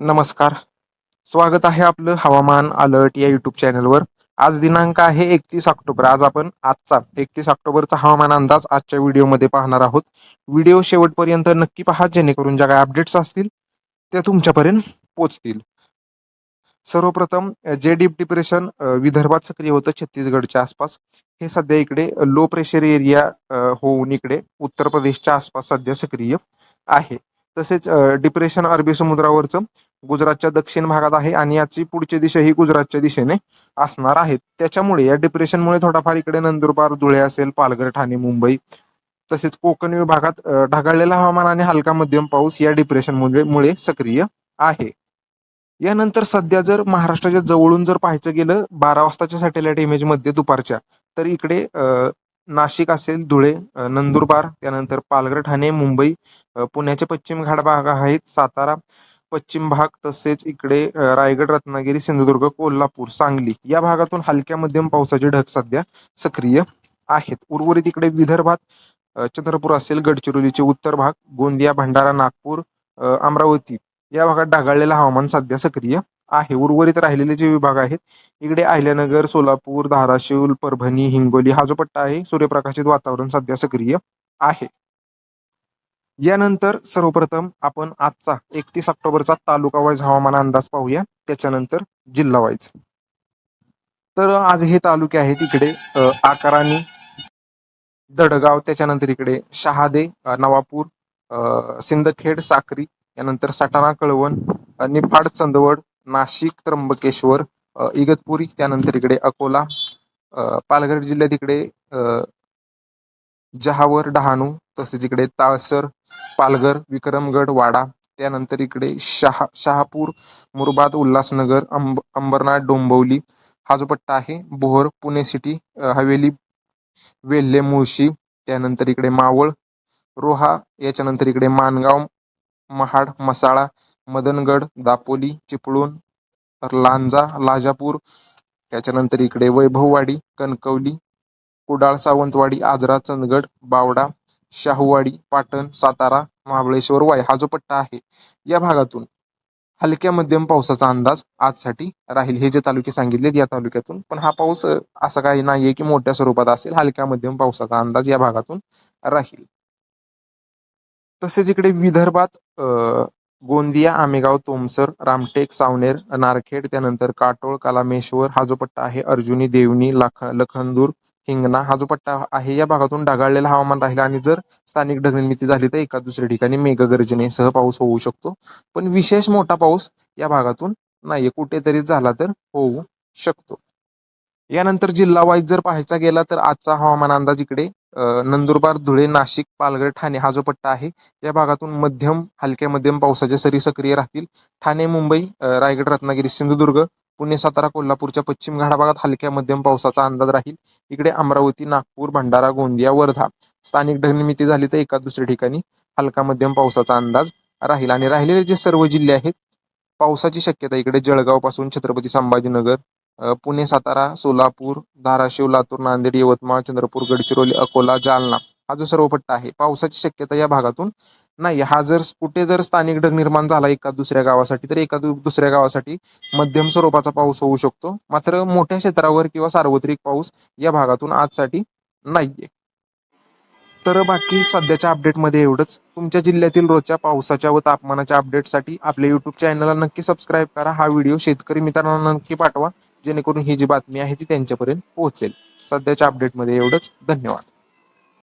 नमस्कार. स्वागत आहे आपलं हवामान अलर्ट या युट्यूब चॅनलवर. आज दिनांक आहे एकतीस ऑक्टोबर. आज आपण आजचा एकतीस ऑक्टोबरचा हवामान अंदाज आजच्या व्हिडिओमध्ये पाहणार आहोत. व्हिडिओ शेवटपर्यंत नक्की पहा जेणेकरून ज्या काही अपडेट्स असतील त्या तुमच्यापर्यंत पोचतील. सर्वप्रथम जे डीप डिप्रेशन विदर्भात सक्रिय होतं छत्तीसगडच्या आसपास हे सध्या इकडे लो प्रेशर एरिया होऊन इकडे उत्तर प्रदेशच्या आसपास सध्या सक्रिय आहे. तसेच डिप्रेशन अरबी समुद्रावरचं. गुजरातच्या दक्षिण भागात आहे आणि याची पुढची दिशा ही गुजरातच्या दिशेने असणार आहे. त्याच्यामुळे या डिप्रेशनमुळे थोडाफार इकडे नंदुरबार धुळे असेल पालघर ठाणे मुंबई तसेच कोकण विभागात ढगाळलेला हवामान आणि हलका मध्यम पाऊस या डिप्रेशनमुळे मुळे सक्रिय आहे. यानंतर सध्या जर महाराष्ट्राच्या जवळून जर पाहायचं गेलं बारा वाजताच्या सॅटेलाइट इमेजमध्ये दुपारच्या तर इकडे नाशिक असेल धुळे नंदुरबार त्यानंतर पालघर ठाणे मुंबई पुण्याच्या पुण्याचे पश्चिम घाट भाग आहेत सातारा पश्चिम भाग तसेच इकडे रायगड रत्नागिरी सिंधुदुर्ग कोल्हापूर सांगली या भागातून हलक्या मध्यम पावसाचे ढग सध्या सक्रिय आहेत. उर्वरित इकडे विदर्भात चंद्रपूर असेल गडचिरोलीचे उत्तर भाग गोंदिया भंडारा नागपूर अमरावती या भागात ढगाळलेलं हवामान सध्या सक्रिय आहे. उर्वरित राहिलेले जे विभाग आहेत इकडे अहिल्यानगर सोलापूर धाराशिव परभणी हिंगोली हा जो पट्टा आहे सूर्यप्रकाशित वातावरण सध्या सक्रिय आहे. यानंतर सर्वप्रथम आपण आजचा एकतीस ऑक्टोबरचा तालुका वाईज हवामान अंदाज पाहूया. त्याच्यानंतर जिल्हा वाईज. तर आज हे तालुके आहेत इकडे अ, आकारानी दडगाव त्याच्यानंतर इकडे शहादे नवापूर सिंदखेड साक्री यानंतर सटाणा कळवण निफाड चंदवड नाशिक त्र्यंबकेश्वर इगतपुरी त्यानंतर इकडे अकोला पालघर जिल्ह्यात इकडे जहावर डहाणू तसेच इकडे ताळसर पालघर विक्रमगड वाडा त्यानंतर इकडे शहा शहापूर मुरबाद उल्हासनगर अंब अंबरनाथ डोंबिवली हा जो पट्टा आहे बोहर पुणे सिटी हवेली वेल्हे मुळशी त्यानंतर इकडे मावळ रोहा याच्यानंतर इकडे मानगाव महाड मसाळा मदनगड दापोली चिपळूण लांजा लाजापूर त्याच्यानंतर इकडे वैभववाडी कणकवली कुडाळ सावंतवाडी आजरा चंदगड बावडा शाहूवाडी पाटण सातारा महाबळेश्वर वाय हा जो पट्टा आहे या भागातून हलक्या मध्यम पावसाचा अंदाज आजसाठी राहील. हे जे तालुके सांगितलेत या तालुक्यातून पण हा पाऊस असा काही नाहीये की मोठ्या स्वरूपात असेल हलक्या मध्यम पावसाचा अंदाज या भागातून राहील. तसेच इकडे विदर्भात गोंदिया आमेगाव तोमसर रामटेक सावनेर नारखेड त्यानंतर काटोळ कालामेश्वर हा जो पट्टा आहे अर्जुनी देवणी लाख लखनदूर हिंगणा हा जो पट्टा आहे या भागातून ढगाळलेलं हवामान राहिलं आणि जर स्थानिक ढगनिर्मिती झाली तर एका दुसऱ्या ठिकाणी मेघगर्जनेसह पाऊस होऊ शकतो. पण विशेष मोठा पाऊस या भागातून नाही कुठेतरी झाला तर होऊ शकतो. यानंतर जिल्हा वाईज जर पाहायचा गेला तर आजचा हवामान अंदाज इकडे नंदुरबार धुळे नाशिक पालघर ठाणे हा जो पट्टा आहे या भागातून मध्यम हलक्या मध्यम पावसाच्या सरी सक्रिय राहतील. ठाणे मुंबई रायगड रत्नागिरी सिंधुदुर्ग पुणे सातारा कोल्हापूरच्या पश्चिम घाटा भागात हलक्या मध्यम पावसाचा अंदाज राहील. इकडे अमरावती नागपूर भंडारा गोंदिया वर्धा स्थानिक ढगनिमिती झाली तर एका दुसऱ्या ठिकाणी हलका मध्यम पावसाचा अंदाज राहील. आणि राहिलेले जे सर्व जिल्हे आहेत पावसाची शक्यता इकडे जळगावपासून छत्रपती संभाजीनगर पुणे सातारा सोलापूर धाराशिव लातूर नांदेड यवतमाळ चंद्रपूर गडचिरोली अकोला जालना हा जो सर्व पट्टा आहे पावसाची शक्यता या भागातून नाही हा जर कुठे जर स्थानिक ढग निर्माण झाला एका दुसऱ्या गावासाठी तर एका दुसऱ्या गावासाठी मध्यम स्वरूपाचा पाऊस होऊ शकतो. मात्र मोठ्या क्षेत्रावर किंवा सार्वत्रिक पाऊस या भागातून आजसाठी नाहीये. तर बाकी सध्याच्या अपडेटमध्ये एवढंच. तुमच्या जिल्ह्यातील रोजच्या पावसाच्या व तापमानाच्या अपडेटसाठी आपल्या युट्यूब चॅनलला नक्की सबस्क्राईब करा. हा व्हिडिओ शेतकरी मित्रांना नक्की पाठवा. जेणेकरून ही जी बातमी आहे ती त्यांच्यापर्यंत पोहोचेल. सध्याच्या अपडेटमध्ये एवढंच. धन्यवाद.